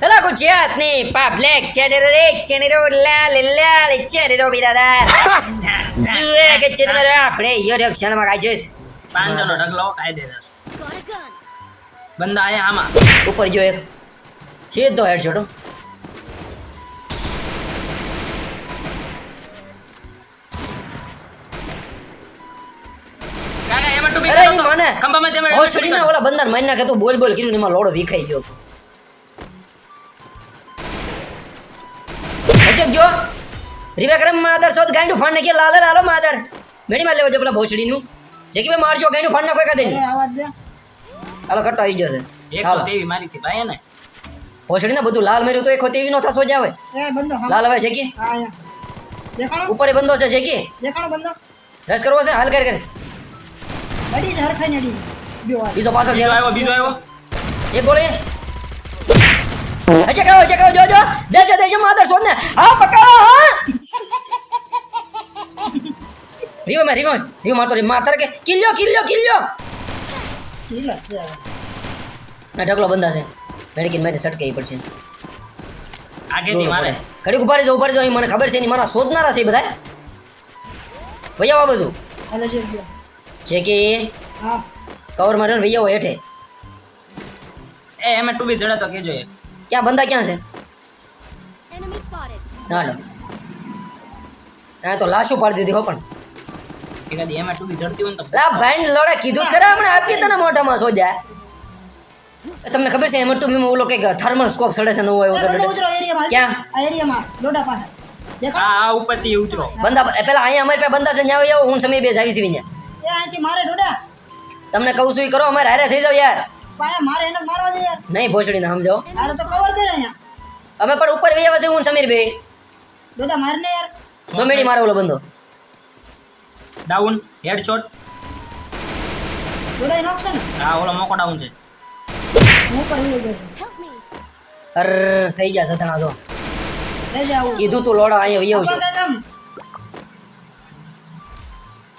Dalla cucciatni, pablek, cenere, cenero, lale, lale, cenero, biradar. Sule કે ચેનરે આપણે યો ક્ષણમાં કાઈ જઈશ? પાંચસો નો ઢગલો કાયદેસર બંદા આયા આમાં. ઉપર જો એક. સીધો હેડ. મને ખંભામાં ઓલા બંદર મારી નાખે તું બોલ બોલ કીધું એમાં લોડો વિખાઈ ગયો. ગયો રિવેક્રમ માધર સોદ ગાંડું ફાડ નાખી લાલ લાલો માધર મેડી માં લેવો છે પેલા ભોસડીનું. જે કે ભાઈ મારજો ગાંડું ફાડ નાખો કદે નહીં. આવાજ દે. હાલો કટો આવી ગયો છે. એક તેવી મારી હતી ભાઈ ને ભોસડીને બધું લાલ મેર્યું તો એક તેવી નો થશો જ આવે. એ બંધો લાલ હવે છે કે? દેખાણો? ઉપર એ બંધો છે છે કે? દેખાણો બંધો. રસ કરવો છે? હાલ કર કર. બીજો પાછળ બીજો આવ્યો બીજો આવ્યો. એક ગોળી હશે કહો હશે કહો જો જો. દેશે દેશે માધર સોદ ને હા પકડો હા. રીવો મે રીવો રીવો મારતો રી મારતા કે કિલ્યો કિલ્યો કિલ્યો ઢીલો છે. ના ઢગલો બંધા છે. મેડિકિન માટે સટકે પડશે. આગેથી મારે. ઘડીક ઊભા રહેજો ઊભા રહેજો. મને ખબર છે નહીં મારા શોધનારા છે બધા. ભૈયા બાબુ છું છે કે હા. કવર માર્યો ને ભૈયા હેઠે. એ એમાં ટુબી જડે તો કેજો એક ક્યાં બંદા ક્યાં છે? ના હા તો લાશું પાડી દીધી હો પણ. એમાં ટુબી જડતી હોય ને તો લા ભાઈ લડે કીધું ખરા હમણાં આપીએ તને મોઢામાં સોજા. તમને ખબર છે એમ ટુ મીમાં ઓલો કંઈક થર્મલ સ્કોપ સડે છે નવો એ આવ્યો ક્યાં? આ એરિયામાં લોડા પાસે. આ આ ઉપરથી ઉતરો. બંદા પેલા અહીંયા અમારી પાસે બંદા છે ન્યા આવો હું સમય બે જાવી છે ન્યા મારે ડોડા તમને કહું છું એ કરો અમારે હારે થઈ જાવ યાર. પાયા મારે એને મારવા દે યાર. નહીં ભોસડીને સમજો અરે તો કવર કરે અહીંયા. અમે પણ ઉપર વહી આવે છે હું સમીર ભાઈ ડોડા મારને યાર. સોમેડી મારો ઓલો બંધો ડાઉન હેડશોટ ડોડા નોક છે ને? હા ઓલો મોકો ડાઉન છે. હું ઉપર લઈ ગયો. અર થઈ ગયા સતણા તો. કીધું તું લોડા અહીંયા વહી આવજો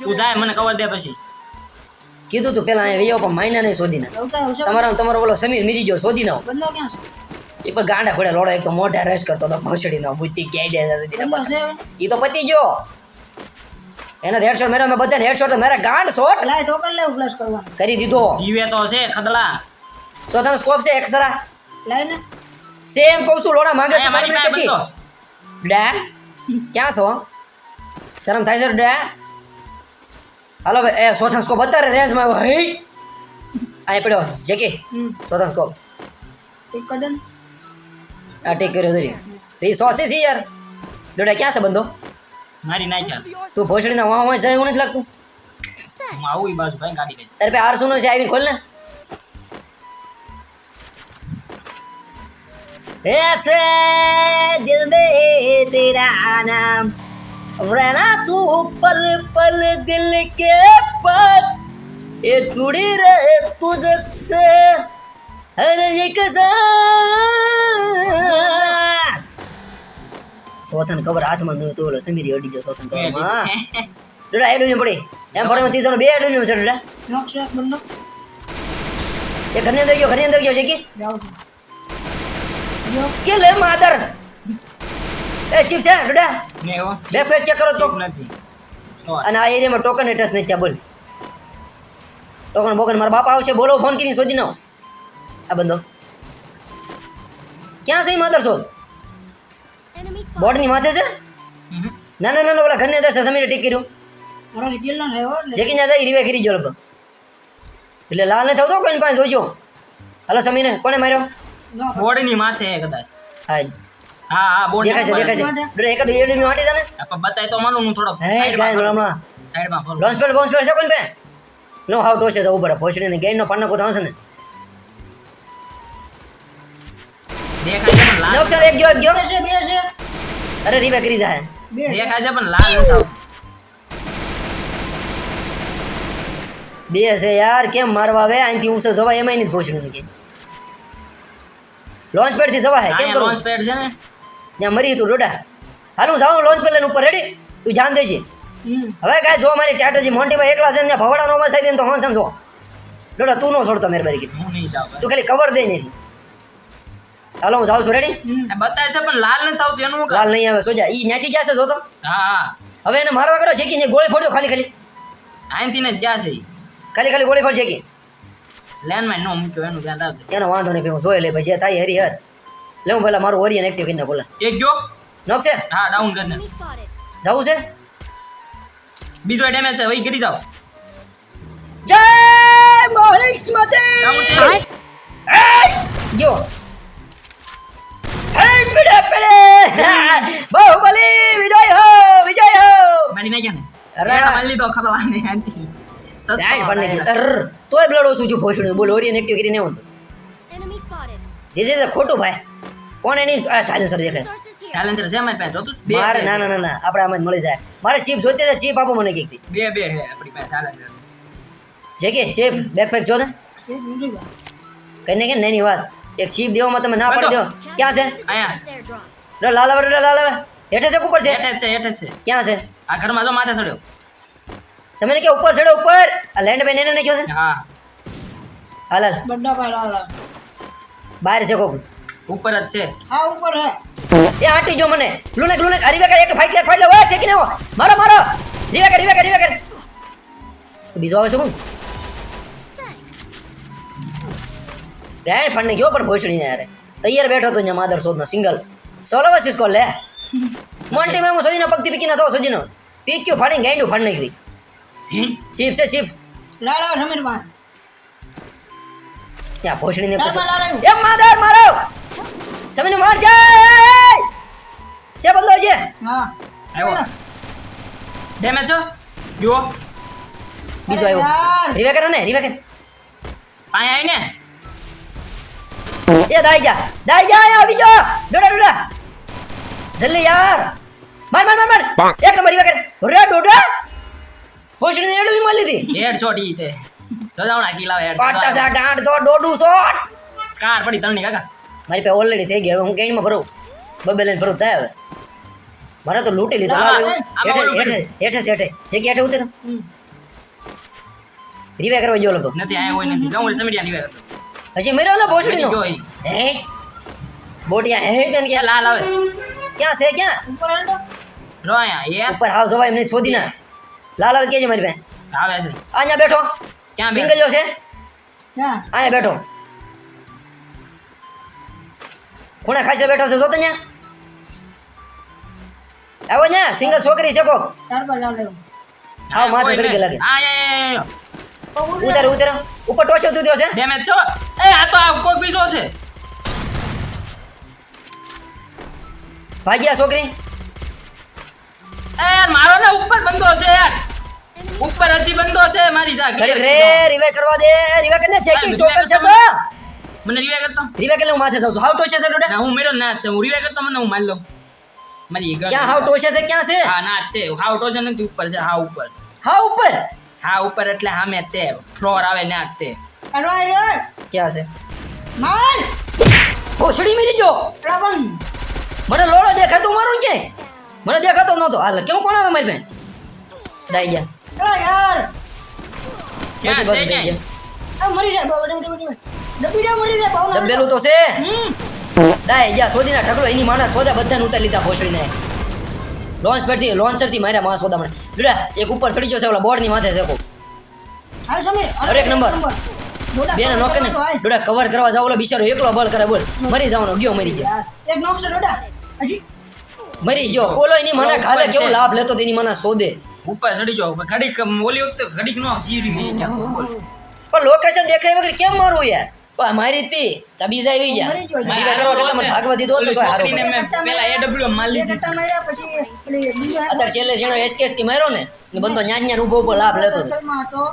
તું જાય મને ખબર દે પછી. કીધું તું પેલા અહીંયા પણ માયના નહીં શોધી ના તમારા તમારો ઓલો સમીર મીરી ગયો શોધી ના બંધો ક્યાં છો? એ પણ ગાંડા પડે લોડો એક તો મોઢા રસ કરતો હતો ભોસડીનો બુદ્ધિ ક્યાંય જાય છે એ તો પતી ગયો. એના હેડશોટ મેરા મેં બધા હેડશોટ મેરા ગાંડ શોટ લાય ટોકન લેવું ફ્લશ કરવા કરી દીધો. જીવે તો છે ખદલા સોથાનો સ્કોપ છે? એક્સરા લાય ને. સેમ કહું છું લોડા માંગે છે મારી પાસે ડે ક્યાં છો? શરમ થાય છે ડે? હાલો ભાઈ એ સોથાનો સ્કોપ અત્યારે રેન્જમાં આવ્યો હઈ અહીંયા પડ્યો જે કે હમ સોથાનો સ્કોપ એક કડન આ ટેક કર્યો ધરી એ સોસે છે યાર ડોડા ક્યાં છે બંધો મારી નાખ્યા તું ભોસડીના વાહ વાહ જાય એવું નથી લાગતું હું આવું ઈ બાજુ ભાઈ ગાડી લઈ તારે પાસે આરસુ નો છે આવીને ખોલ ને ऐसे दिल में तेरा नाम रहना तू पल पल दिल के पास ये जुड़ी रहे तुझसे हर एक सांस સોથન કવર હાથમાં નહોતું તો ઓલો સમીરી અડી ગયો સોથન કવરમાં ડડા એડું પડી એમ પડે ત્રીસો બે એડું છે ડડા નોક છે બંધો એ ઘરની અંદર ગયો ઘરની અંદર ગયો છે કે જાઉં છું જો કે લે માદર એ ચીપ છે ડડા? ને એવો? બે પેજ ચેક કરો તો. નથી. અને આ એરિયામાં ટોકન એડ્રેસ નથી ત્યાં બોલ. ટોકન બોકન મારા બાપા આવશે બોલો ફોન કરીને શોધી નાવ આ બંધો. ક્યાં છે માધર શોધ. બોર્ડની માથે છે? ના ના ના ના, ઓલા ઘરને અંદર છે સમીરે ટીક કર્યું. જેકી નો જે જાય રીવે કરી ગયો એટલે લાલ ને થતો કોઈને પાસે જોજો. હાલો સમીને કોને માર્યો? બોર્ડની માથે કદાચ. હા હા હા બોર્ડ દેખાય છે દેખાય છે. એક એડમી વાટી છે ને? બતાય તો માનું હું થોડો હે ગાય હમણાં. સાઈડમાં ફરું. લોન્ચ પેડ બોન્ચ પેડ છે કોઈને પે નો હાવ ટોશે છે ઉપર ભોસડીને ગેઈનનો પાણનો કોતો આવશે ને. દેખાય છે પણ લાલ નોક્ષર એક ગયો એક ગયો. છે બે છે. અરે રીવે કરી જાય દેખાય છે પણ લાલ નથી બે છે યાર કેમ મારવા આવે? અહીંથી ઉસે જવાય એમાંય નથી ભોસડીને કે લોન્ચ પેડથી જવાય કેમ કરો? લોન્ચ પેડ છે ને. ત્યાં મરી તું ડોડા. હાલ હું જાઉં લોન્ચ પેડ લઈને ઉપર રેડી તું જાન દેજે. હવે કાંઈ જો મારી ટાટાજી મોન્ટીમાં એકલા છે ને ભવડાનો અવાજ આવી દે તો હોંસન જો ડોડા તું નો છોડતો મહેરબાની કીધું હું નહીં જાઉં તું ખાલી કવર દે ને હાલો હું જાઉં છું રેડી બતાય છે પણ લાલ નથી આવતું એનું લાલ નહીં આવે સોજા ઈ ન્યાથી ગયા છે જોતો હા હવે એને મારવા કરો છે કે ગોળી ફોડ્યો ખાલી ખાલી. અહીંથી ને ગયા છે ખાલી ખાલી ગોળી ફોડ છે કે માં નો મૂક્યો એનું ધ્યાન રાખજો. એનો વાંધો નહીં હું જોઈ લે પછી થાય હરી હર. લે હું પેલા મારું ઓરિયન એક્ટિવ કરીને બોલા એક ગયો નોક છે? હા ડાઉન કરીને જવું છે? બીજો ડેમેજ છે ભાઈ કરી જાવ જય મહેશ મતે ગયો હે? પીડે પીડે. બાહુબલી વિજય હો વિજય હો. મારી નાખ્યા ને? અરે. મારી લીધો ખબર આંટી. સસ્તો પણ નહીં હતા અર. તોય બ્લડ ઓછું છું ભોસડું. બોલ ઓરિયન એક્ટિવ કરીને હું જે જે ખોટું ભાઈ. કોણ એની? સાયલેન્સર દેખાય સાયલેન્સર છે મારી પાસે. જોતું બે મારે ના ના ના ના. આપણે આમાં જ મળી જાય. મારે ચીપ જોતી હતી ચીપ આપો મને કંઈક બે બે હે આપણી પાસે સાયલેન્સર જે કે ચીપ બેકપેક જો ને. એ કઈ ને કે નેની વાત. એક ચીપ દેવામાં તમે ના પડી દો. ક્યાં છે? અહીંયા. રે લાલ આવે રે લાલ હેઠે છે ઉપર છે? હેઠે જ છે હેઠે છે. ક્યાં છે? આ ઘરમાં જો માથે ચડ્યો. સમય કે ઉપર ચડ્યો ઉપર. આ લેન્ડ બેન એને નાખ્યો છે? હા. હાલ હાલ. લાલ. બહાર છે કોક. ઉપર જ છે. હા ઉપર હે. એ આંટી જો મને. લુનેક લુનેક હરી વેકર એક ફાઈટ લે ફાઈટ લે ઓય ઠેકીને આવો મારો મારો. રીવેકર રીવેકર રીવેકર બીજો આવે છે કોણ? ગાય ફંડ ગયો પણ ભોસડીને યાર તૈયાર બેઠો તો ને માદર સોદનો સિંગલ. સોલો વસીસ કોલ લે. મોન્ટી મેમો સોજીનો પગથી પીકીના તો સોજીનો. પીક્યો ફાડીને ગાંડું ફાડ નાખી શિપ છે શિપ. લાલ લાલ સમીર ભાઈ ત્યાં ભોસડીને. એ માદર મારો સમીને માર! જાય છે બંધો છે હા. આવ્યો. ડેમેજ છો જુઓ. બીજો આવ્યો. યાર. રીવેકર ને રીવે કર. આય આય ને એ દાઈ જા દાઈ જા અહીંયા આવી જા ડોડા ડોડા. જલ્દી યાર. માર માર માર માર. એક નંબર રીવે કર. રે ડોડા. પોષણી એડું મળી હતી હેડશોટ ઈ તે. કિલા પાટા સો સ્કાર પડી કાકા. મારી પાસે ઓલરેડી થઈ ગઈ હવે હું ગેમમાં ભરું. બબે લઈને ભરું થાય હવે. મારે તો લૂંટી લીધો ના, લાવ ના, હેઠે હેઠે હેઠે હેઠે. જે કે હેઠે ઉતર. હમ. કરવા જો લોકો નથી આયા હોય નથી. જાઉં સમીડિયા ની વાત હજી મર્યો ને પોષણી નો હે? બોટિયા હે કેમ કે લાલ આવે? ક્યાં છે ક્યાં? ઉપર હાલ રો અહીંયા એ. ઉપર હાવ સવાય એમને ના. લાલ આવે કેજે મારી પાસે? આવે છે. અહીંયા બેઠો. ક્યાં સિંગલ જો છે ક્યાં? અહીંયા બેઠો. ખૂણે ખાસે બેઠો છે? જોતો ન્યા. આવો ન્યા સિંગલ છોકરી છે કોક. આવો માથે ચડી લાગે. હા એ ઉતર. ઉતર ઉપર ટોચે ઉતર્યો છે? ડેમેજ છો એ આ તો આ કોઈ બીજો છે. ભાગ્યા છોકરી? એ મારો ને ઉપર બંધો છે યાર. ઉપર હજી બંધો છે મારી જા ઘરે રે રીવે કરવા દે રીવે કરને છે કે ટોકન છે તો મને રિવે કરતો? રીવે કરને હું માથે જાઉં છું. હાવ ટોચે છે ડોડા ના હું મેરો ના છે. હું રિવે કરતો મને હું માર લઉં મારી ગન ક્યાં હાવ ટોચે છે ક્યાં છે? હા ના છે. હાવ ટોચ નથી ઉપર છે હા ઉપર. હાવ ઉપર? હા ઉપર એટલે સામે તે. ફ્લોર આવે ના તે. હાલો, હાલો. ક્યાં છે? માર! ઓછડી મેરી જો. પણ મને લોડો દેખાતો મારું કે મને દેખાતો નહોતો. હાલ કેમ કોણ આવે મારી બેન દાઈ ગયા. પેલા યાર! ક્યાં છે ક્યાં આ મરી જાય બાબા ડબી ડબી ડબી ડબી મરી જાય બાબા દબેલું તો. છે? દાય જા સોદીના ઢગલો એની માના સોદા બધાને ઉતારી લીધા ભોસડીને. લોન્ચ પરથી લોન્ચરથી માર્યા માં સોદા મને દુડા એક ઉપર ચડી ગયો છે ઓલા બોર્ડની માથે છે કો હાલ સમીર અરે એક નંબર. ડોડા બેને નોક ને કરવાનો, કવર કરવા જાવ ઓલો બિચારો એકલો બળ કરે બોલ. મરી જવાનો ગયો મરી ગયા. એક નોક છે ડોડા. હજી? મરી ગયો. ઓલો એની મને ખાલે કેવો લાભ લેતો તેની મને સોદે. ઉપર ચડી જાવ ઘડીક ઓલી વખતે ઘડીક નો જીરી પણ લોકેશન દેખાય વગર કેમ મારવું યાર? પણ મારી તી તા બીજા આવી ગયા. મારી વાત મારી કરવા કે તમે ભાગવા દીધો હોત તો હારું છોકરીને પેલા એડબ્લ્યુ માલ લીધી. માર્યા પછી અત્યારે છેલ્લે જેનો એસકેસથી માર્યો ને એ બંદો ન્યા ન્યા ઊભો ઊભો લાભ લેતો હતો.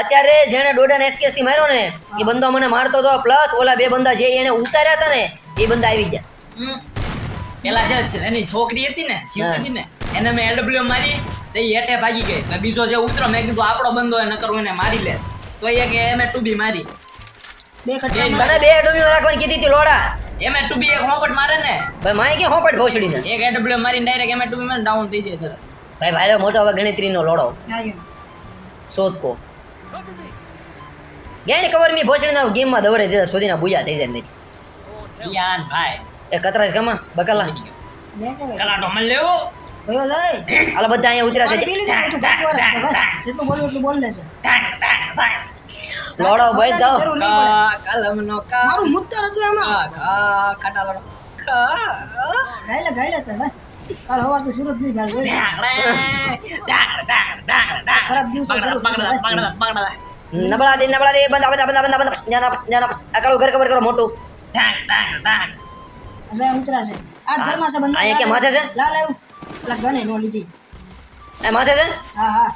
અત્યારે જેને ડોડાને એસકેસથી માર્યો ને એ બંદો મને મારતો હતો પ્લસ ઓલા બે બંદા જે એને ઉતાર્યા હતા ને એ બંદા આવી ગયા. પેલા જે એની છોકરી હતી ને જીવતી હતી ને એને મેં એડબ્લ્યુ મારી તો એ હેઠે ભાગી ગઈ. મેં બીજો જે ઉતરો મેં કીધું આપણો બંધો હોય નકર એને મારી લે. તો એ કે એમ ટુબી મારી. બે કટ્ટા તને બે ડોમી રાખવાની કીધી હતી લોડા. એમ ટુબી એક હોપટ મારે ને. ભાઈ માય કે હોપટ ભોસડીને એક એડબ્લ્યુ મારી ડાયરેક્ટ એમ ટુબી માં ડાઉન થઈ જાય તરત. ભાઈ ભાઈ મોટો હવે ગણતરીનો લોડો. શોધકો. ગેણ કવર મી ભોસડીના ગેમમાં દવરે દેતા સુધીના બુજા થઈ જાય નહીં યાન ભાઈ. એ કતરાજ ગમા બકલા. બની મેં કે કલાટો મને લેવો. આલા બધા અહીંયા ઉતરા છે. પી લીધું તું કાંઈક વાર જ છે ભાઈ જેટલું બોલવું એટલું બોલ લેશે લોડો ભાઈ દો કલમનો કા મારું મુત્તર હતું એમાં. કા કાટા લોડો કા ગાયલે ગાયલે તાર ભાઈ કાલ હવાર તો સુરત નહીં ભાઈ. ખરાબ દિવસો શરૂ નબળા દે નબળા દે બંધ બંધ બંધ બંધ બંધ જાના જાના આ ઘર કવર કરો મોટું. હવે ઉતરા છે. આ ઘરમાં છે બંધ અહીંયા કે માથે છે? લાલ આવ્યું. પેલા ગને નો લીધી. એ માથે છે હા હા.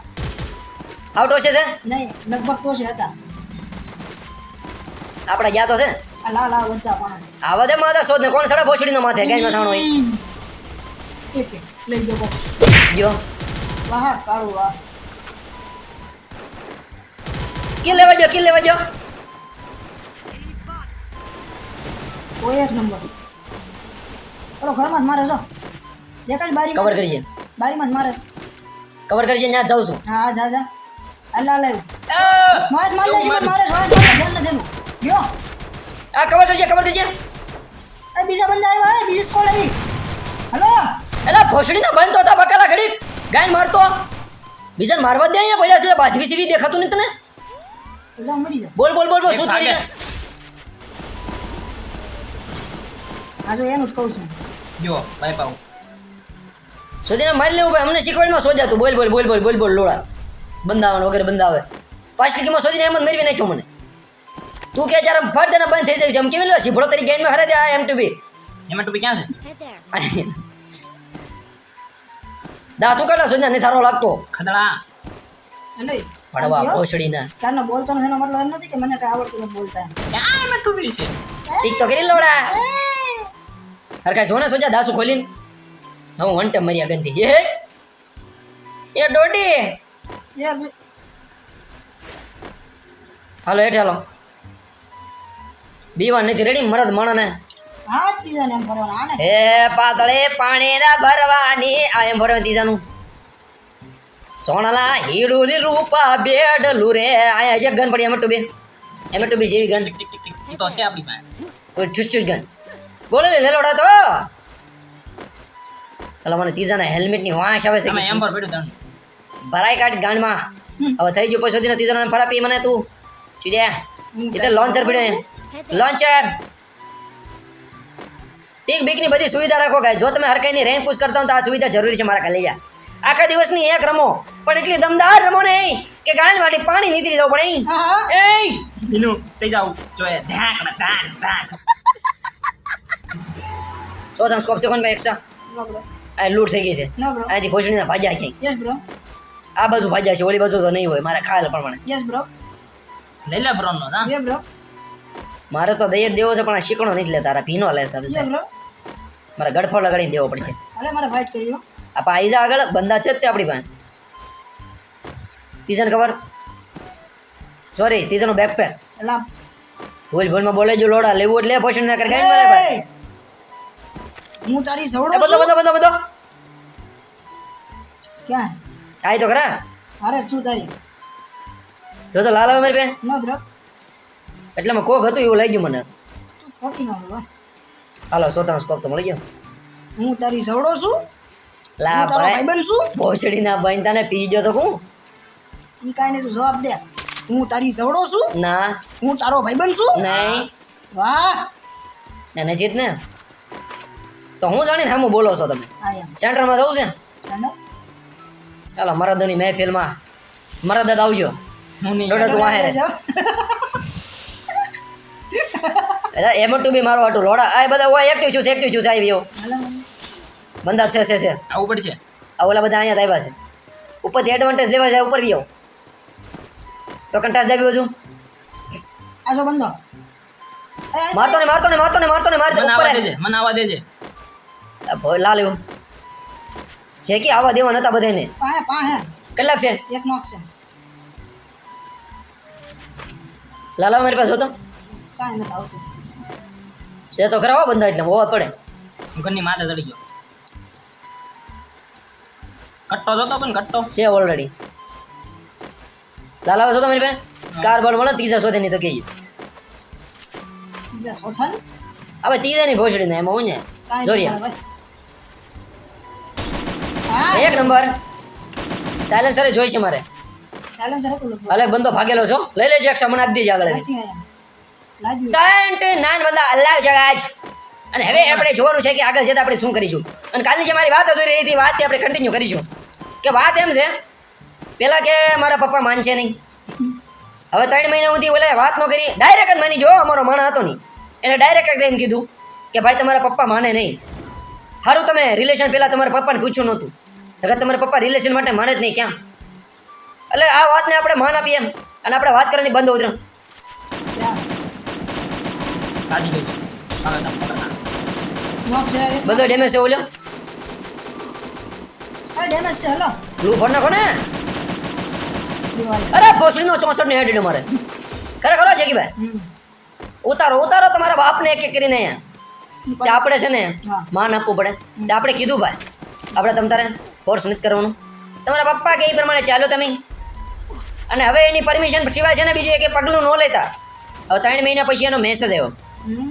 આઉટ છે છે નહીં લગભગ તો છે હતા. આપણે ગયા તો છે? લા લા વધતા પણ. આ વધે માથે શોધ ને કોણ સડે ભોસડીનો માથે ગાયનો સાણો હોય? એક લઈ જો. જો વાહ કાળું વાહ. કિલ લેવા જો કિલ લેવા જો કોઈ એક નંબર. પેલો ઘરમાં જ મારે છો દેખાય બારી કવર કરજે. બારીમાં જ મારે છે. કવર કરજે ત્યાં જાઉં છું. હા હા જા જા. અલ્લા લાલ આવ્યું મારે લે છે મારસ મારે જ મારે જ મારે ધ્યાન ગયો. આ કવર કરજે કવર કરજે. એ બીજા બંદા આવ્યા એ બીજી સ્કોડ આવી. હલો? એલા ભોસડીના બંધ તો હતા બકાલા ઘડી ગાય મારતો. બીજા મારવા દે અહીંયા પડ્યા છે બાજવી સીવી દેખાતું નહીં તને. મરી બોલ બોલ બોલ બોલ શું. કરી આ જો એનું જ કહું છું. જો બાય પાઉ. સોદીને મારી લેવું ભાઈ અમને શીખવાડમાં સોજા તું. બોલ બોલ બોલ બોલ બોલ બોલ લોડા બંધાવવાનો વગેરે બંધાવે. પાંચ ટકીમાં સોદીને એમ જ મેળવી નાખ્યો મને. તું કે જ્યારે ફટ દેના બંધ થઈ જાય છે એમ કેવી લે શીફળો તારી ગેમમાં હરે દે આ એમ ટુ બી એમાં ટુપી ક્યાં છે? દાતું કાઢા સોદીને નહીં થારો લાગતો. ખદડા. એટલે પડવા ગયો? ભોસડીના. તારનો બોલતો નથી એનો મતલબ એમ નથી કે મને કઈ આવડતું નથી બોલતા. ક્યાં એમાં ટુપી છે. ઠીક તો કરી લોડા હર કાંઈ સોને સોજા દાસુ ખોલીને. હું વંટે મર્યા ગંધી. એ એ ડોડી! હાલો હેઠે હાલો. બીવા નથી રેડી મરદ માણને હા પાતળે પાણી ના ભરવાની આ એમ ભરવા ત્રીજાનું. સોણલા હીડું ની રૂપા બેડલું રે આયા છે ગન પડી એમ ટુ બે. એમ ટુ બી જેવી ગન તો છે આપણી પાસે. કોઈ ઠુસ ઠુસ ગન બોલે લેલોડા તો. પેલા મને ત્રીજાના હેલ્મેટની વાંસ આવે છે. એમ પર પડ્યું ભરાઈ કાઢ ગાંડમાં. હવે થઈ ગયું પછી સુધીના ત્રીજાનો એમ ફરા પી મને તું. ચીડ્યા એટલે લોન્ચર પડ્યો લોન્ચર ટીક બીકની બધી સુવિધા રાખો ગાય જો તમે હર કંઈની રેન્ક પુશ કરતા હો તો આ સુવિધા જરૂરી છે મારા કલેજા આખા દિવસની એક રમો. પણ એટલી દમદાર રમો નહીં કે ગાંડ માટે પાણી નીકળી જવું પડે એ બીનુ થઈ જાવ. જોઈએ ધાક ને ધાક ધાક. સોધન સ્કોપ છે કોણ ભાઈ એક્સ્ટ્રા નો આ લૂટ થઈ ગઈ છે. નો બ્રો અહીંથી ભોજણીના ભાજ્યા ક્યાંય? યસ બ્રો આ બાજુ ભાજ્યા છે ઓલી બાજુ તો નહીં હોય મારા ખાયલ પ્રમાણે. યસ બ્રો લઈ લે બ્રો નો બ્રો મારે તો દઈ જ દેવો છે પણ આ શીકણો નથી લે તારા ભીનો લે સાહેબ યસ બ્રો મારે ગડફો લગાડીને દેવો પડશે. અરે મારે ફાઇટ કર્યો આ પાઈઝા આગળ બંદા છે જ તે આપણી પાસે. તીજન ખબર સોરી તીજનો બેકપેક એટલે આ- ભૂલ ભૂલમાં બોલે જો લોડા લેવું એટલે પોષણ ના કરે કઈ મારે ભાઈ! હું તારી સવડો બધો બધો બધો બધો. ક્યાં? આય તો ખરા અરે શું તારી? જો તો લાલ આવે મારી પાસે. ના બ્રો એટલે મેં કોક હતું એવું લાગ્યું મને. તું ખોટી ના બોલ હાલો સોતાનો સ્કોપ તો મળી ગયો. હું તારી સવડો છું? લા ભાઈ. બન છું? ભોસડીના ભાઈ તને પી જો તો હું? ઈ કાંઈ નહીં તું જવાબ દે. હું તારી સવડો છું? ના. હું તારો ભાઈબંધ છું? નહીં. વાહ. એને જીત ને તો હું જાણીને સામું બોલો છો તમે? સેન્ટરમાં જવું છે? ચાલો મરદોની મહેફિલમાં મરદ જ આવજો. હું નહીં. ડોડર તું વાહે. એમ ટુ બી મારો હતું લોડા. આ બધા હોય એક્ટિવ છું એક્ટિવ છું સાહેબ એવો બંદા છે છે છે. આવું પડશે. આ ઓલા બધા અહીંયા આવ્યા છે. ઉપરથી એડવાન્ટેજ લેવા જાય ઉપર બી આવો ટોકન ટાચ છું બાજુ આ જો એ, મારતો ને મારતો ને મારતો ને મારતો ને મારતો ઉપર મને આવવા દેજે. લાલ એવું. છે કે આવા દેવા નતા બધાને પાહે પાહે. કેટલાક છે? એક નોક છે. લાલા મારી પાસે હતો? કાંઈ નથી આવતું. છે તો ખરા બંધા એટલે હોવા પડે. ઘરની માથે ચડી ગયો. કટ્ટો જોતો પણ કટ્ટો છે ઓલરેડી લાલા જોતો મારી પાસે? સ્કાર બોલ મળે ત્રીજા શોધે નહીં તો કહીએ. ત્રીજા ચોથાની હવે ત્રીજાની ભોસડી ને એમાં હું ને? જોરિયા. એક નંબર. સાયલેન્સર જોઈ છે મારે. અલગ બંદો ભાગેલો છો. લઈ લેજે એક મને આપી દેજે આગળ નાન બંદા અલ્લાહ જગાજ. અને હવે આપણે જોવાનું છે કે આગળ જતા આપણે શું કરીશું. અને કાલની જે મારી વાત અધૂરી રહી હતી વાત આપણે કન્ટિન્યુ કરીશું. કે વાત એમ છે પેલા કે મારા પપ્પા માનશે નહીં. હવે ત્રણ મહિના સુધી ઓલે વાત ન કરી. ડાયરેક્ટ જ માની જો અમારો માણસ હતો નહીં. એને ડાયરેક્ટ એમ કીધું કે ભાઈ તમારા પપ્પા માને નહીં. સારું તમે રિલેશન પહેલાં તમારા પપ્પાને પૂછ્યું નહોતું. અગર તમારા પપ્પા રિલેશન માટે માને જ નહીં ક્યાં. એટલે આ વાતને આપણે માન આપીએ એમ. અને આપણે વાત કરવાની બંધ ઉતરો. ત્યાં કાઢી ગઈ હવે તમે પકડના. નોક છે એક બધો ડેમેજ છે ઓલ્યો ડેમેજ છે હલો. બ્લુ ફોડ નાખો ને. અરે ભોસડીનો ચોસઠ ને હેડ મારે ખરેખર છે કે ભાઈ ઉતારો ઉતારો તમારા બાપને એક એક કરીને અહીંયા. આપણે છે ને માન આપવું પડે. આપણે કીધું ભાઈ. આપણે તમ તારે ફોર્સ નથી કરવાનું. તમારા પપ્પા કે એ પ્રમાણે ચાલો તમે. અને હવે એની પરમિશન સિવાય છે ને બીજું એક પગલું ન લેતા. હવે ત્રણ મહિના પછી એનો મેસેજ આવ્યો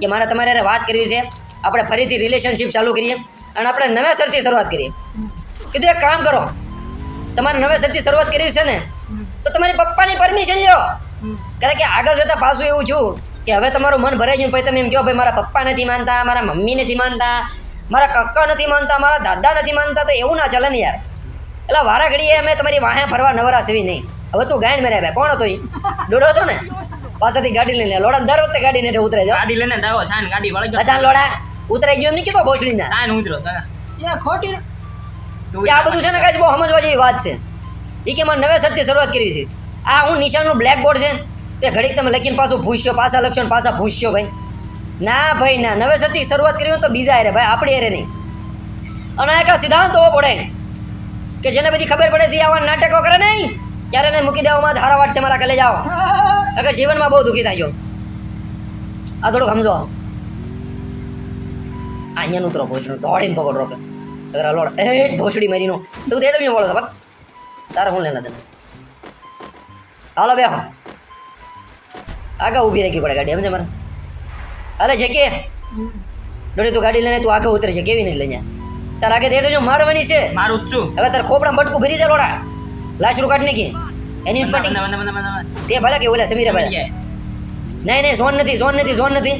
કે મારે તમારે વાત કરવી છે. આપણે ફરીથી રિલેશનશિપ ચાલુ કરીએ અને આપણે નવેસરથી શરૂઆત કરીએ. કીધું એક કામ કરો. તમારે નવેસરથી શરૂઆત કરવી છે ને તો તમારી પપ્પાની પરમિશન લ્યો. કારણ કે આગળ જતાં પાછું એવું છું કે હવે તમારું મન ભરાઈ ગયું પછી તમે એમ કહો ભાઈ મારા પપ્પા નથી માનતા મારા મમ્મી નથી માનતા મારા કાકા નથી માનતા મારા દાદા નથી માનતા તો એવું ના ચાલે ને યાર. એટલે વારા ઘડીએ અમે તમારી વાહે ફરવા નવરા સેવી નહીં. હવે તું ગાયણ મેરે ભાઈ કોણ હતો એ ડોડો હતો ને? પાછળથી ગાડી લઈને. લોડા દર વખતે ગાડી ને ઉતરે જાઓ ગાડી લઈને દાવો સાન ગાડી વળી ગયો. અચાન લોડા ઉતરાઈ ગયો એમ નહીં કીધો ભોસડી ના સાન ઉતરો એ ખોટી તું આ બધું છે ને કાંઈ બહુ સમજવા જેવી વાત છે. એ કે મારે નવેસરથી શરૂઆત કરી છે. આ હું નિશાનનું બ્લેક બોર્ડ છે તે ઘડીક તમે લખીને પાછું ભૂસ્યો પાછા લખશો ને પાછા ભૂસ્યો ભાઈ. ના ભાઈ, ના. નવેસરથી શરૂઆત કરી તો બીજા હેરે. ભાઈ, આપણી હેરે નહીં. અને આ એક સિદ્ધાંત હોવો પડે કે જેને બધી ખબર પડે છે આવા નાટકો કરે નહીં. ત્યારે એને મૂકી દેવામાં ધારા વાટ છે મારા કલે જાઓ અગર જીવનમાં બહુ દુઃખી થાય આ થોડુંક સમજો. અહીંયા ઉતરો ભોસડું દોડીને પકડ રોકે. અગર લોડ. એ ભોસડી મારીનો. તું તે ડબી બોલો બક તારે હું લેના તને હાલો બે આગળ ઊભી રાખી પડે ગાડી સમજે મારે? હાલે છે કે ડોડી તું ગાડી લઈને તું આગળ ઉતરે છે કેવી નહીં લઈને? તાર આગળ તે જો મારવાની છે. મારું જ છું. હવે તારે ખોપડા બટકું ભરી જાય લોડા લાશરું કાઢ નાખી. એની પટી. તે ભલે કે ઓલા સમીરા ભલે. નહીં નહીં ઝોન નથી ઝોન નથી ઝોન નથી.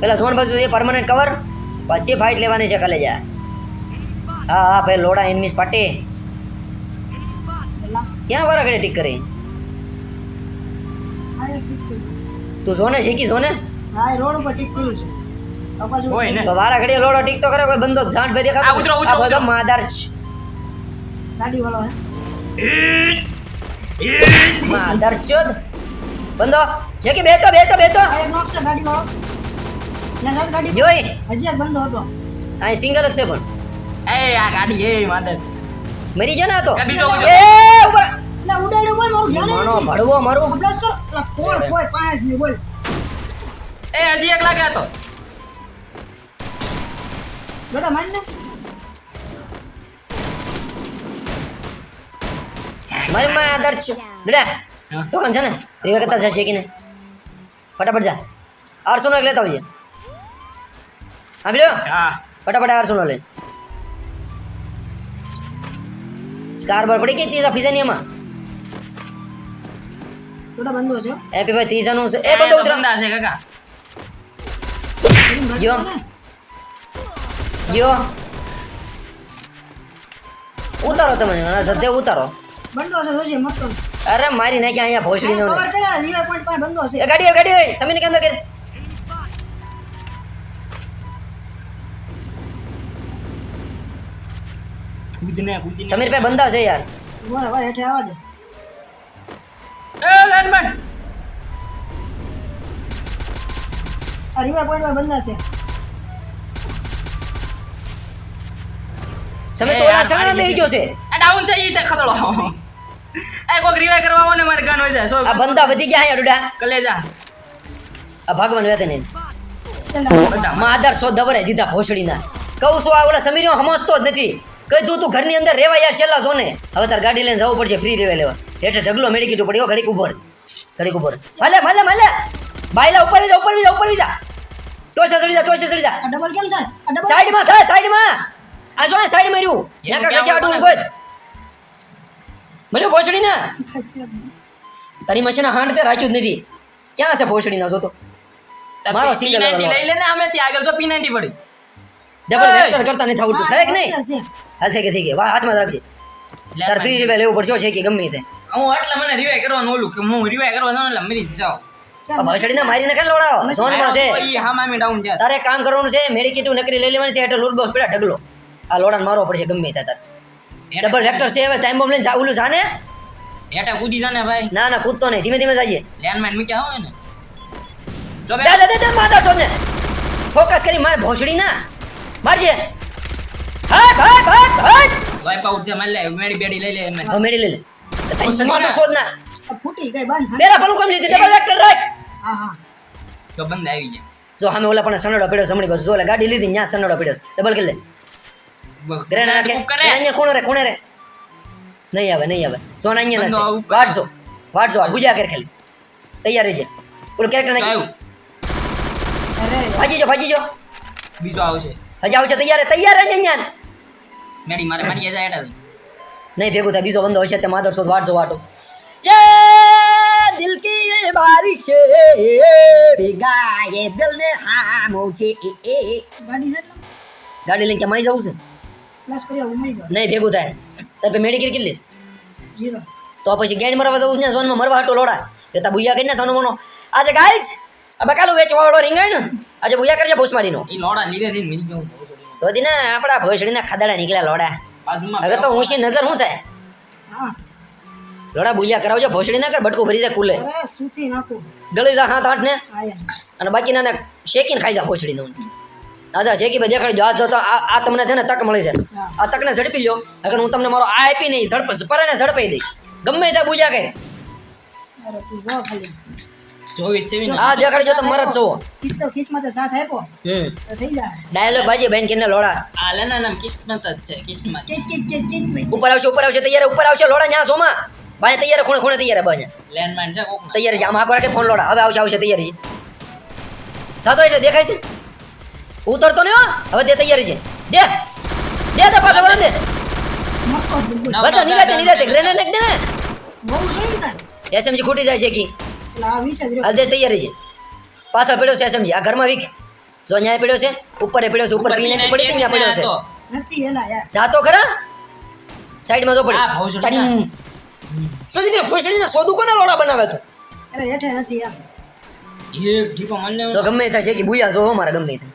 પેલા ઝોન બાજુ એ પરમાનન્ટ કવર પછી ફાઇટ લેવાની છે કાલે જા હા હા ભાઈ લોડા એનમીસ પાટી. ક્યાં વારા ઘડે ટીક કરી. તું ઝોને શીખી ઝોને હા એ રોડ ઉપર ટીક કર્યું છે હોય ને. વારા ઘડીએ લોડો ટીક કરે કોઈ બંદો ઝાંટ ભાઈ દેખાતો આ ઉતરો, ઉતરો, બધો માદાર છે ગાડી વાળો હે. માદાર છે બંદો જે કે બેતો બેતો બેતો આ નોક છે ગાડી વાળો ત્યાં ગાડી જોઈ. હજી એક બંધો હતો. અહીં સિંગલ જ છે પણ. એ આ ગાડી એ માદર. મરી ગયો ને આ તો. એ ઉપર ઉડાડ્યો બોલ મારું ધ્યાન માનો ભડવો મારું. અભ્યાસ કરો. કોણ કોઈ પાસે જ બોલ. એ હજી એક લાગે તો. બેટા માન ને. મારી માદાર છે. બેટા હા. દુકાન છે ને? રીવા કરતા છે ને ફટાફટ જા. આરસો નો એક લેતા આવજે. હા બીજો હા. ફટાફટ આરસો નો લે સ્કાર બર પડી ગઈ ત્રીજા ફીસાની એમાં? થોડા બંધો છે. એ ભાઈ તીજા નું એ બધો ઉતરો. છે કાકા. બાકી જો. છે ઉતારો સમજ મને સદ્ય ઉતારો. બંધો છે જોજે મોટો અરે મારી નાખ્યા અહીંયા ભોસડી નો. કવર કર્યા લીવા પોઈન્ટ પાસે બંધો છે. ગાડી ગાડી સમીર કે અંદર કર. કૂદને કૂદીને સમીર ભાઈ બંધા છે યાર. વાહ વાહ હેઠે આવા દે. એ લાઈનમેન આ રીવા પોઈન્ટ પાસે બંધા છે. સમીર તો ઓલા સગડા બેહી ગયો છે. આ ડાઉન છે ઈ તે ખતડો એ કોક રિવાઈ કરવા આવો ને મારે ગાન હોય જાય. સો આ બંધા વધી ગયા અહીંયા ડુડા કલેજા આ ભગવાન વેતે ને માદર સો દવરે દીધા ભોસડીના. કહું છું આ ઓલા સમીર સમજતો જ નથી. કઈ તું તું ઘરની અંદર રેવા યાર છેલ્લા જો ને હવે તાર ગાડી લઈને જવું પડશે ફ્રી રેવા લેવા. એટલે ઢગલો મેળી કીધું પડ્યો ઘડીક ઉપર. ઘડીક ઉપર. ભલે ભલે ભલે બાયલા ઉપર જા ઉપર જા ઉપર જા. ટોસે ચડી જા ટોસે ચડી જા આ ડબલ કેમ થાય? આ ડબલ સાઈડમાં થાય સાઈડમાં. આ જો સાઈડમાં રહ્યું એનું ત્યાં કાંઈ આડું ગોત મળ્યું ભોસડી ના તારી મશીન હાંડ તે રાખ્યું જ નથી. ક્યાં છે ભોસડી ના જોતો મારો સિંગલ P90 લઈ લે ને અમે ત્યાં આગળ તો P90 પડી. ડબલ વેક્ટર કરતા નથી આવડતું. થાય કે નહીં? હા. થઈ ગઈ થઈ ગઈ. વાહ હાથમાં રાખજે. તાર ફ્રી રિવાય લેવું પડશે છે કે ગમે તે. હું એટલે મને રિવાય કરવાનું ઓલું કે હું રિવાય કરવા જાઉં એટલે મરી જ જાઉં. ચાલ, ભોસડી ના મારીને કાંઈ લોડાવો ઝોનમાં છે ઈ હા મામી ડાઉન થયા તારે એક કામ કરવાનું છે મેડિકેટિવ નકરી લઈ લેવાની છે એટલે લૂટ બોક્સ પેલા ઢગલો. આ લોડાને મારવો પડશે ગમે તે તાર. ડબલ વેક્ટર છે હવે ટાઈમ બોમ્બ લઈને જા- ઓલું જાને. હેઠા કૂદી જા ને ભાઈ. ના ના કૂદતો નહીં ધીમે ધીમે જાજે. લેન્ડમાઇન મૂક્યા હોય ને. જો બે. દા દા દા દા માદા સોને. ફોકસ કરી માર ભોસડી ના મારજે. હાટ હાટ હાટ હાટ વાઇપ આઉટ છે મારી લે મેડી બેડી લઈ લે એમ હવે મેડી લે લે. ભોસડી માદા ના. શોધ ના આ ફૂટી ગઈ બંધ થાય. બેરા પલું લીધી ડબલ વેક્ટર રાખ હા હા. તો બંધ આવી ગયા. જો સામે ઓલા પણ સનડો પડ્યો સમણી બસ જો ઓલા ગાડી લીધી ત્યાં સનડો પડ્યો ડબલ કિલ લે. ગ્રેન નાખે કરે. અહીંયા ખૂણે રે ખૂણે રે. નહીં આવે નહીં આવે. સોના અહીંયા ના વાટજો. વાટજો ભૂજા કર ખાલી. તૈયારી છે ઓલું કેરેક્ટર નાખી. આવ્યું અરે. ભાજી જો ભાજી જો. બીજો આવશે. હજી આવશે તૈયાર તૈયાર જ અહીંયા. મેડી મારે મારી જાય નહીં ભેગું થાય. બીજો બંધો હશે તે માધર શોધ વાટજો વાટો. ये દિલ કી એ બારિશ ભીગા એ દિલ ને હામો છે એ ગાડી છે ગાડી લઈને ક્યાં મળી જવું છે? લાસ કરી આવું મળી નહીં ભેગું થાય. સાહેબ મેડિકેર કેટલી લઈશ? જીરો. તો પછી ગેંડ મરવા જવું છે ને સોનમાં મરવા હાટો લોડા. જતા બુયા કરીને સોનો મોનો. આજે ગાઈસ આ બકાલું વેચવા વાળો રીંગણ આજે બુયા કરજે ભૂસમારીનો. એ લોડા લીધે થી મિલ ગયો સોધી ને આપણા ભોસડીના ખાદાડા નીકળ્યા લોડા. હવે તો ઊંચી નજર હું થાય? હા. લોડા બુયા કરાવજો ભોસડી ના કર બટકું ભરી જાય કુલે. અરે સૂચી નાખું. ગળી જા હાથ આઠ ને અને બાકીના ને શેકીને ખાઈ જા ભોસડીનું. દાદા શેકી ભાઈ દેખાડજો આ જો તો આ તમને છે ને તક મળી છે આ તકને ઝડપી લો અગર હું તમને મારો આ આપી નહીં ઝડપ પરાને ઝડપાઈ દઈશ. ગમે ત્યાં બુજા કઈ અરે તું જો ખાલી. જોવી છે જો દેખાડજો તો મરદ છો કિસ તો સાથ આપ્યો? હમ. થઈ જાય. ડાયલોગ બાજી બેન કિને લોડા. આ લેના નામ કિસ્મત જ છે કિસ્મત. ઉપર આવશે ઉપર આવશે તૈયાર. ઉપર આવશે લોડા ન્યા સોમાં. ભાઈ તૈયાર ખૂણે ખૂણે તૈયાર બાય લેન્ડમાઇન છે કોક તૈયાર છે. આમ આખો રાખે ફોન લોડા? હવે આવશે આવશે તૈયાર. છે સાતો એટલે દેખાય છે? ઉતરતો નહીં હવે તે તૈયારી છે. દે! દે તો પાછો વળાંક દે. બધા નિરાતે નિરાતે ગ્રેનેડ નાખ દે ને બહુ જોઈએ ને એસએમજી ખૂટી જાય છે કી. આ દે તૈયારી છે. પાછળ પડ્યો છે એસએમજી આ ઘરમાં વીક. જો ન્યાય પડ્યો છે ઉપર પડ્યો છે ઉપર પીને પડી ત્યાં પડ્યો છે. નથી એલા યાર. જાતો ખરા? સાઈડમાં જો આ સજીને ફૂસડીને સોદું કોને લોડા બનાવે તો? અરે હેઠે નથી યાર એ ઢીકો મને તો ગમે તે થાય છે કે બુયા જો હો મારા ગમે તે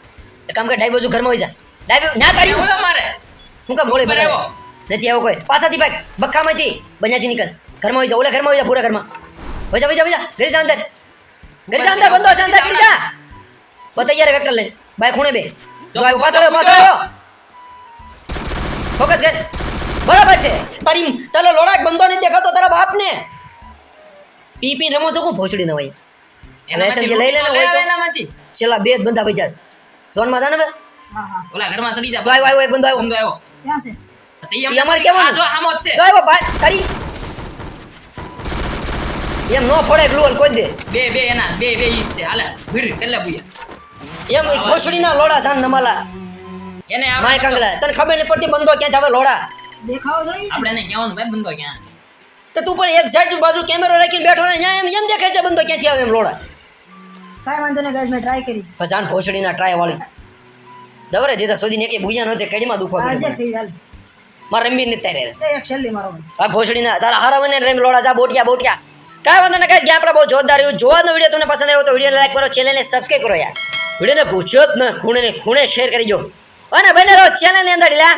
એક કામ કે ડાઈ બાજુ ઘરમાં હોય જા. ડાઈ ના તારી બોલા મારે. હું કામ બધા આવ્યો. નથી આવો કોઈ. પાછાથી ભાઈ બખામાંથી. બન્યાથી નીકળ. ઘરમાં હોય જા ઓલા ઘરમાં હોય જા પૂરા ઘરમાં. વઈ જા વઈ જા વઈ જા. ઘરે જા અંદર. ઘરે જા અંદર બંધો શાંતા અંદર ઘરે જા. બતા યાર વેક્ટર લઈને બાય ખૂણે બે. જો આવ્યો પાછળ પાછળ ફોકસ કર. બરાબર છે. તારી તારો લોડાક બંધો નથી દેખાતો તારા બાપને. પી પી રમો છો કોણ ભોસડી ન હોય લાયસન્સ લઈ લે ને હોય તો. એનામાંથી? છેલ્લા બે જ બંધા બચ્યા ઝોનમાં જાને હા હા. ઓલા ઘરમાં સડી જા. જો આવ્યો આવ્યો એક બંધો આવ્યો બંધો આવ્યો ક્યાં છે? તે અમાર કેવાનું? જો આમો જ છે. જો આવ્યો ભાઈ તારી એમ નો ફોડે ગ્લુઅલ કોઈ દે. બે બે એના બે બે ઈ છે. હાલે ભીડ કેટલા બુયા એમ ઘોસડીના લોડા જાન નમાલા. એને માય કાંગલા તને ખબર નહીં પડતી બંધો ક્યાં આવે લોડા? દેખાવો જોઈએ. આપણે એને કહેવાનું ભાઈ બંધો ક્યાં છે? તો તું પણ એક સાઈડ બાજુ કેમેરો રાખીને બેઠો ને અહીંયા એમ એમ દેખાય છે બંધો ક્યાંથી આવે એમ લોડા. કાંઈ વાંધો નહીં ગાઈસ મેં ટ્રાય કરી. પછી ભોસડીના ટ્રાય વાળી. દવરે દીધા સુધી ને કે બુયા નહોતે કડીમાં દુખવા આજે થઈ ચાલ માર રમી ને તારે એક છેલ્લી મારો ભાઈ આ ભોસડીના તારા હારા વને રેમ લોડા જા બોટિયા બોટિયા. કાંઈ વાંધો ને ગયા આપણે બહુ જોરદાર રહ્યું જોવાનો વીડિયો તમને પસંદ આવ્યો તો વિડીયોને લાઈક કરો ચેનલને સબસ્ક્રાઈબ કરો યાર. વિડીયોને જ ને ખૂણે ને ખૂણે શેર કરી જો અને બને રહો ચેનલની અંદર લા